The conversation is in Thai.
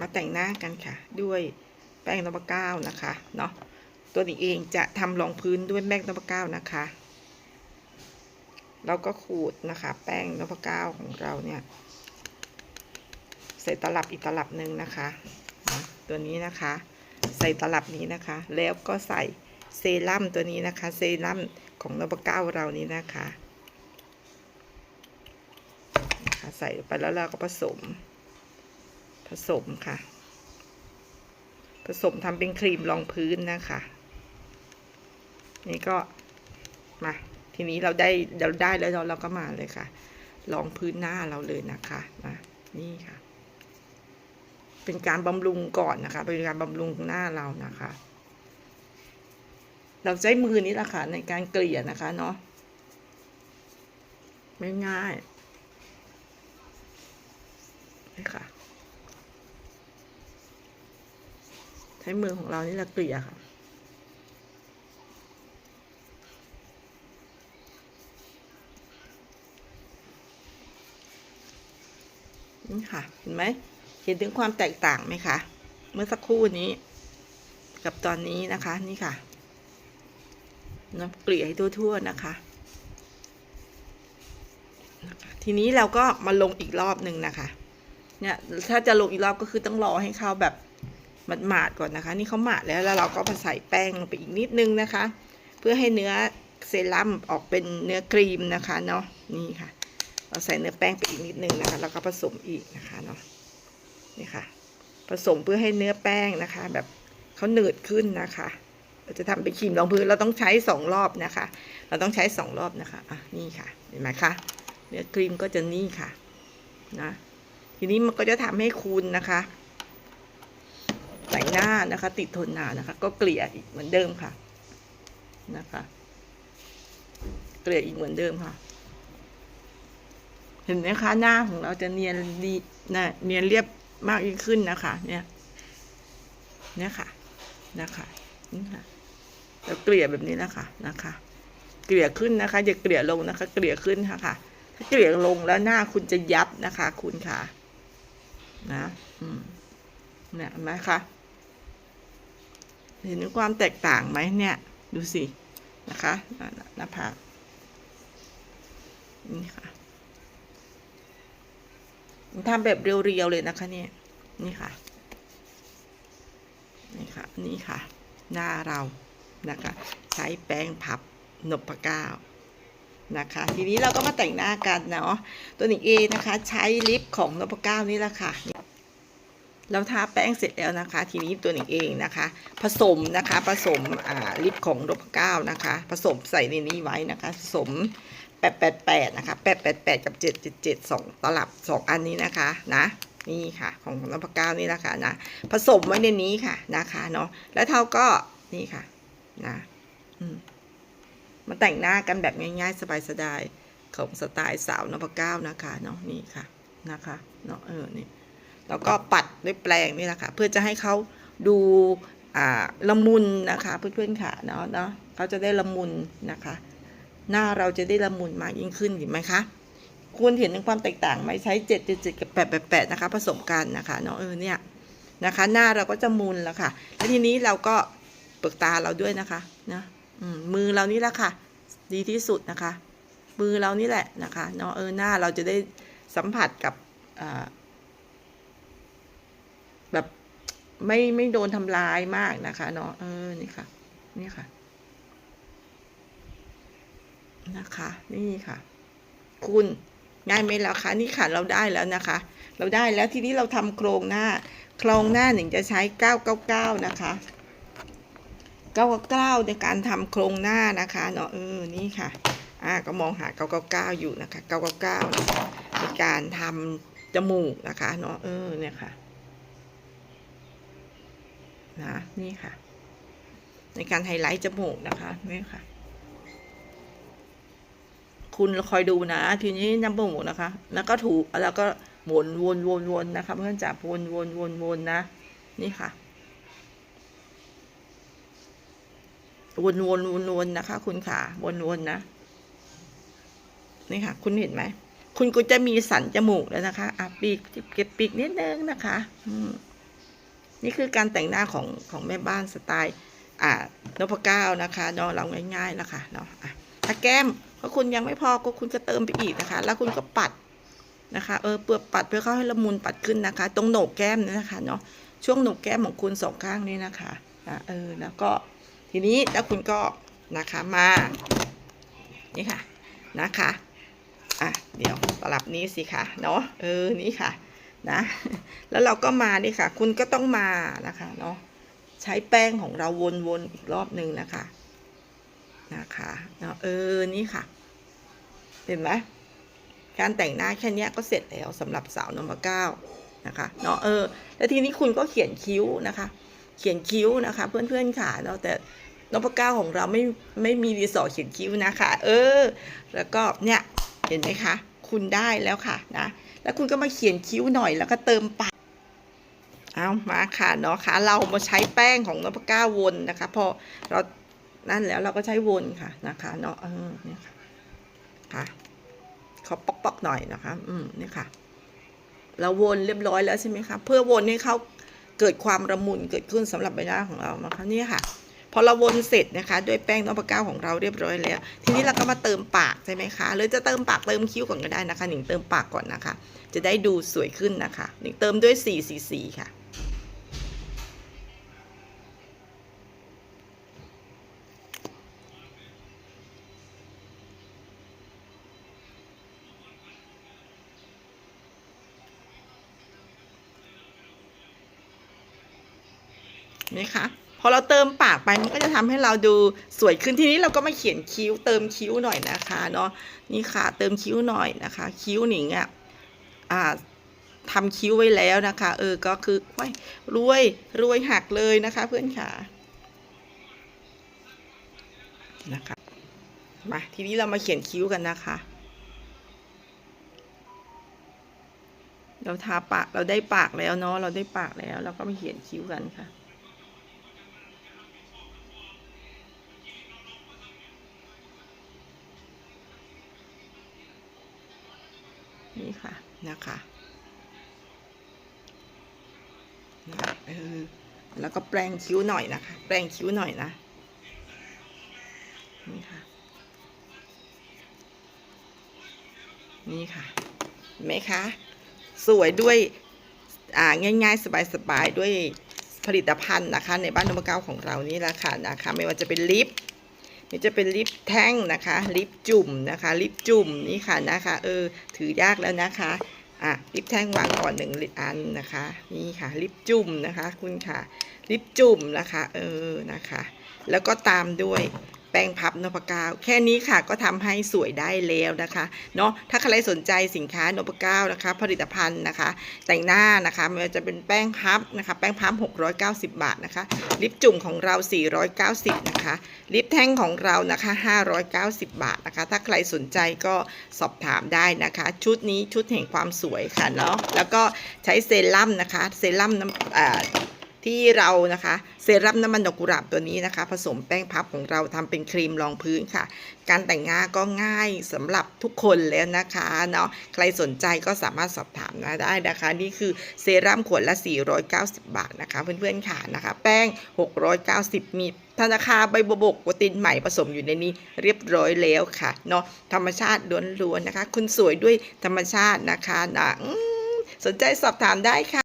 มาแต่งหน้ากันค่ะ ด้วยแป้งนพเก้านะคะเนาะตัวนี้เองจะทำรองพื้นด้วยแป้งนพเก้านะคะเราก็ขูดนะคะ แป้งนพเก้าของเราเนี่ยใส่ตลับอีกตลับหนึ่งนะคะตัวนี้นะคะ ใส่ตลับนี้นะคะ แล้วก็ใส่เซรั่มตัวนี้นะคะ เซรั่มของนพเก้าเรานี้นะคะนะคะ ใส่ไปแล้วเราก็ผสม ผสมค่ะ ผสมทำเป็นครีมรองพื้นนะคะ นี่ก็มาทีนี้เราได้เราได้แล้วเราเราก็มาเลยค่ะรองพื้นหน้าเราเลยนะคะมานี่ค่ะ เป็นการบำรุงก่อนนะคะ เป็นการบำรุงหน้าเรานะคะ เราใช้มือนี้แหละค่ะในการเกลี่ยนะคะเนาะไม่ง่ายนี่ค่ะ ใช้มือของเรานี่แหละเกลี่ยค่ะ นี่ค่ะ เห็นไหม เห็นถึงความแตกต่างไหมคะ เมื่อสักครู่นี้ กับตอนนี้นะคะ นี่ค่ะน้ำเกลี่ยให้ทั่วๆนะคะ ทีนี้เราก็มาลงอีกรอบหนึ่งนะคะ เนี่ย ถ้าจะลงอีกรอบก็คือต้องรอให้เขาแบบ หมาดก่อนนะคะ นี่เขาหมาดแล้วแล้วเราก็มาใส่แป้งลงไปอีกนิดนึงนะคะ เพื่อให้เนื้อเซรั่มออกเป็นเนื้อครีมนะคะเนาะนี่ค่ะ เราใส่เนื้อแป้งไปอีกนิดนึงนะคะ แล้วก็ผสมอีกนะคะเนาะนี่ค่ะ ผสมเพื่อให้เนื้อแป้งนะคะ แบบเขาหนืดขึ้นนะคะเราจะทำเป็นครีมรองพื้นเราต้องใช้สองรอบนะคะ เราต้องใช้สองรอบนะคะอะนี่ค่ะเห็นไหมคะเนื้อครีมก็จะนี่ค่ะนะทีนี้มันก็จะทำให้คุณนะคะ แต่งหน้านะคะ ติดทนนานนะคะ ก็เกลี่ยอีกเหมือนเดิมค่ะนะคะ เกลี่ยอีกเหมือนเดิมค่ะ เห็นไหมคะหน้าของเราจะเนียนดีนะเนียนเรียบมากยิ่งขึ้นนะคะ เนี่ยเนี่ยค่ะนะคะนี่ค่ะเราเกลี่ยแบบนี้นะคะนะคะ เกลี่ยขึ้นนะคะ อย่าเกลี่ยลงนะคะ เกลี่ยขึ้นค่ะค่ะถ้าเกลี่ยลงแล้วหน้าคุณจะยับนะคะ คุณค่ะ นะ อืมเนี่ยเห็นไหมคะ เห็นความแตกต่างไหมเนี่ย ดูสิ นะคะหน้าผากนี่ค่ะทำแบบเรียวๆเลยนะคะเนี่ยนี่ค่ะ นี่ค่ะ นี่ค่ะ หน้าเรานะคะ ใช้แป้งพับนบพเก้านะคะ ทีนี้เราก็มาแต่งหน้ากันเนาะตัวหนิงเอนะคะ ใช้ลิปของนบพเก้านี่แหละค่ะ เราทาแป้งเสร็จแล้วนะคะ ทีนี้ตัวหนิงเองนะคะ ผสมนะคะผสมอ่าลิปของนพเก้านะคะ ผสมใส่ในนี้ไว้นะคะผสมแปดแปดแปดนะคะแปดแปดแปดกับเจ็ดเจ็ดเจ็ดสองตลับสองอันนี้นะคะนะนี่ค่ะของน้ำปลาก้านี่นะคะนะผสมไว้ในนี้ค่ะนะคะเนาะแล้วเท่าก็นี่ค่ะนะมมาแต่งหน้ากันแบบง่ายๆ สบายๆของสไตล์สาวนพเก้านะคะเนาะนี่ค่ะนะคะเนาะเออนี่ แล้วก็ปัดด้วยแปรงนี่แหละค่ะ เพื่อจะให้เขาดูละมุนนะคะเพื่อนๆค่ะเนาะเนาะเขาจะได้ละมุนนะคะ หน้าเราจะได้ละมุนมากยิ่งขึ้นเห็นไหมคะคุณเห็นถึงความแตกต่างไหมใช้เจ็ดเจ็ดกับแปดแปดนะคะ ผสมกันนะคะเนาะเออเนี่ยนะคะ หน้าเราก็จะมุนแล้วค่ะ แล้วทีนี้เราก็เปลือกตาเราด้วยนะคะนะมมือเรานี่แหละค่ะ ดีที่สุดนะคะ มือเรานี่แหละนะคะเนาะเออหน้าเราจะได้สัมผัสกับอ่า แบบไม่ไม่โดนทำลายมากนะคะเนาะเออนี่ค่ะ นี่ค่ะ นะคะ นี่ค่ะ คุณง่ายไหมล่ะคะนี่ค่ะเราได้แล้วนะคะ เราได้แล้วทีนี้เราทำโครงหน้า โครงหน้าหนึ่งจะใช้ 999 นะคะ 999 ในการทำโครงหน้านะคะเนาะเออนี่ค่ะอ่าก็มองหา 999 อยู่นะคะ 999 ในการทำจมูกนะคะเนาะเออเนี่ยค่ะ นะนี่ค่ะ ในการไฮไลท์จมูกนะคะนี่ค่ะ คุณคอยดูนะทีนี้น้ำมูกนะคะ แล้วก็ถูแล้วก็หมุนวนวนวนนะคะ เพื่อนจับวนวนวนวนนะ นี่ค่ะวนวนวนวนนะคะ คุณค่ะวนวนนะ นี่ค่ะ คุณเห็นไหม คุณก็จะมีสันจมูกแล้วนะคะอะปีกเก็บปีกนิดนึงนะคะ อืม นี่คือการแต่งหน้าของของแม่บ้านสไตล์อ่านพเก้านะคะเนาะเราง่ายๆแล้วค่ะเนาะอะถ้าแก้มเพราคุณยังไม่พอก็คุณก็เติมไปอีกนะคะ แล้วคุณก็ปัดนะคะเออเปลือกปัดเพื่อเข้าให้ละมุนปัดขึ้นนะคะ ตรงโหนกแก้มเนี่ยนะคะเนาะช่วงโหนกแก้มของคุณสองข้างนี้นะคะอะเออแล้วก็ทีนี้แล้วคุณก็นะคะมานี่ค่ะนะคะอะเดี๋ยวตลับนี้สิคะเนาะเออนี่ค่ะ นะ แล้วเราก็มานี่ค่ะ คุณก็ต้องมานะคะเนาะใช้แป้งของเราวนๆอีกรอบหนึ่งนะคะ นะคะเนาะเออนี่ค่ะ เห็นไหมการแต่งหน้าแค่เนี้ยก็เสร็จแล้วสำหรับสาวนมเก้านะคะเนาะเออแล้วทีนี้คุณก็เขียนคิ้วนะคะ เขียนคิ้วนะคะ เพื่อนๆค่ะเนาะแต่นพเก้าของเราไม่ไม่มีดีสอเขียนคิ้วนะคะ เออ แล้วก็เนี่ยเห็นไหมคะ คุณได้แล้วค่ะนะ แล้วคุณก็มาเขียนคิ้วหน่อยแล้วก็เติมปากเอามาค่ะเนาะค่ะเรามาใช้แป้งของนพก้าวนนะคะพอเรานั่นแล้วเราก็ใช้วนค่ะนะคะเนาะเออเนี่ยค่ะค่ะขอปอกปอกๆหน่อยนะคะ อืมเนี่ยค่ะ เราวนเรียบร้อยแล้วใช่ไหมคะเพื่อวนให้เขาเกิดความระมุนเกิดขึ้นสำหรับใบหน้าของเรานะคะเนี่ยค่ะ พอเราวนเสร็จนะคะ ด้วยแป้งนพเก้าของเราเรียบร้อยแล้ว ทีนี้เราก็มาเติมปากใช่ไหมคะหรือจะเติมปากเติมคิ้วก่อนก็ได้นะคะหนิงเติมปากก่อนนะคะ จะได้ดูสวยขึ้นนะคะหนิงเติมด้วย4 4 4ค่ะนี่คะ อเราเติมปากไปมันก็จะทำให้เราดูสวยขึ้นทีนี้เราก็มาเขียนคิ้วเติมคิ้วหน่อยนะคะเนาะนี่ค่ะเติมคิ้วหน่อยนะคะ คิ้วหนิงอะอ่าทำคิ้วไว้แล้วนะคะ เออก็คือว้ายรวยรวยหักเลยนะคะ เพื่อนค่ะนะคะมาทีนี้เรามาเขียนคิ้วกันนะคะ เราทาปากเราได้ปากแล้วเนาะเราได้ปากแล้ว เราก็มาเขียนคิ้วกันค่ะ นี่ ค่ะนะคะนะเออแล้วก็แปรงคิ้วหน่อยนะคะ แปรงคิ้วหน่อยนะนี่ค่ะ นี่ค่ะเห็นไหมคะ สวยด้วยอ่าง่ายๆ สบายๆ ด้วยผลิตภัณฑ์นะคะ ในบ้านนมเก้าของเรานี่แหละค่ะนะคะ ไม่ว่าจะเป็นลิป นี่จะเป็นลิปแท่งนะคะ ลิปจุ่มนะคะ ลิปจุ่มนี่ค่ะนะคะ เออ ถือยากแล้วนะคะ อะ ลิปแท่งวางก่อนหนึ่งอันนะคะ นี่ค่ะ ลิปจุ่มนะคะ คุณค่ะ ลิปจุ่มนะคะ เออ นะคะ แล้วก็ตามด้วย ป้งพับนพก้าแค่นี้ค่ะก็ทำให้สวยได้แล้วนะคะเนาะถ้าใครสนใจสินค้านพก้านะคะ ผลิตภัณฑ์นะคะ แต่งหน้านะคะไม่ว่าจะเป็นแป้งพับนะคะ แป้งพับ 690 บาทนะคะ ลิปจุ่มของเรา 490 นะคะ ลิปแท่งของเรานะคะ 590 บาทนะคะ ถ้าใครสนใจก็สอบถามได้นะคะ ชุดนี้ชุดแห่งความสวยค่ะเนาะแล้วก็ใช้เซรั่มนะคะเซรั่มน้ำอ่า ที่เรานะคะเซรั่มน้ำมันดอกกุหลาบตัวนี้นะคะ ผสมแป้งพับของเราทำเป็นครีมรองพื้นค่ะ การแต่งหน้าก็ง่ายสำหรับทุกคนแล้วนะคะเนาะใครสนใจก็สามารถสอบถามมาได้นะคะ นี่คือเซรั่มขวดละ 490 บาทนะคะ เพื่อนๆค่ะนะคะ แป้ง 690 มีธนาคารใบบบกโปรตีนใหม่ผสมอยู่ในนี้เรียบร้อยแล้วค่ะเนาะธรรมชาติล้วนๆนะคะ คุณสวยด้วยธรรมชาตินะคะนะสนใจสอบถามได้ค่ะ